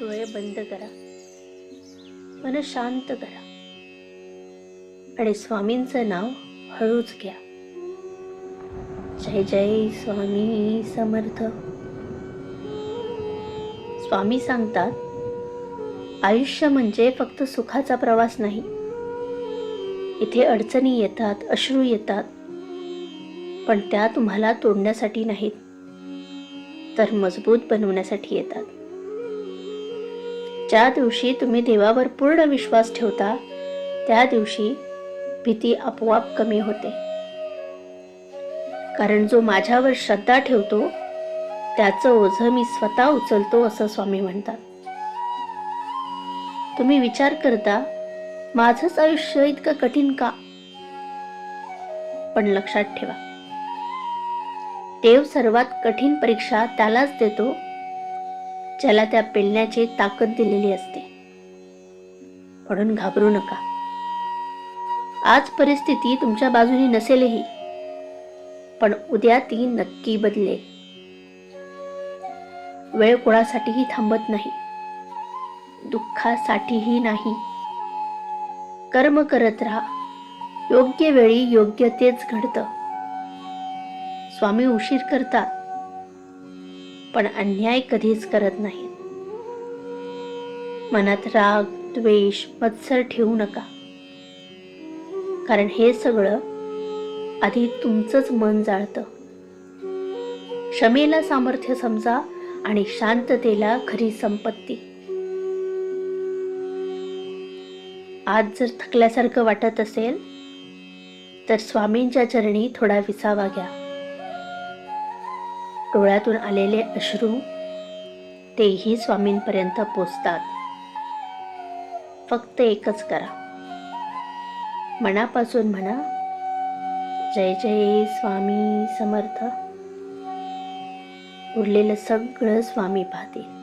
डोळे बंद करा. मन शांत करा. आणि स्वामींचं नाव हळूच घ्या. जय जय स्वामी समर्थ. स्वामी सांगतात आयुष्य म्हणजे फक्त सुखाचा प्रवास नाही. इथे अडचणी येतात अश्रू येतात पण त्या तुम्हाला तोडण्यासाठी नाहीत. तर मजबूत बनवण्यासाठी येतात. ज्या दिवशी तुम्ही देवावर पूर्ण विश्वास ठेवता त्या दिवशी भीती आपोआप कमी होते. कारण जो माझ्यावर श्रद्धा ठेवतो त्याचं ओझं मी स्वतः उचलतो असं स्वामी म्हणतात. तुम्ही विचार करता माझंच आयुष्य इतकं कठीण का? पण लक्षात ठेवा. देव सर्वात कठीण परीक्षा त्यालाच देतो ज्याला त्या पेलण्याची ताकद दिलेली असते. म्हणून घाबरू नका. आज परिस्थिती तुमच्या बाजूने नसेलही पण उद्या ती नक्की बदलेल. वेळ कोणासाठीही थांबत नाही. दुःखासाठीही नाही. कर्म करत राहा. योग्य वेळी योग्य तेच घडतं. स्वामी उशीर करतात. पण अन्याय कधीच करत नाहीत मनात राग द्वेष मत्सर ठेवू नका. कारण हे सगळं आधी तुमचंच मन जाळतं. क्षमेला सामर्थ्य समजा आणि शांततेला खरी संपत्ती. आज जर थकल्यासारखं वाटत असेल तर स्वामींच्या चरणी थोडा विसावा घ्या. डोळ्यातून आलेले अश्रू तेही स्वामींपर्यंत पोचतात. फक्त एकच करा. मनापासून म्हणा जय जय स्वामी समर्थ. उरलेलं सगळं स्वामी पाहतील.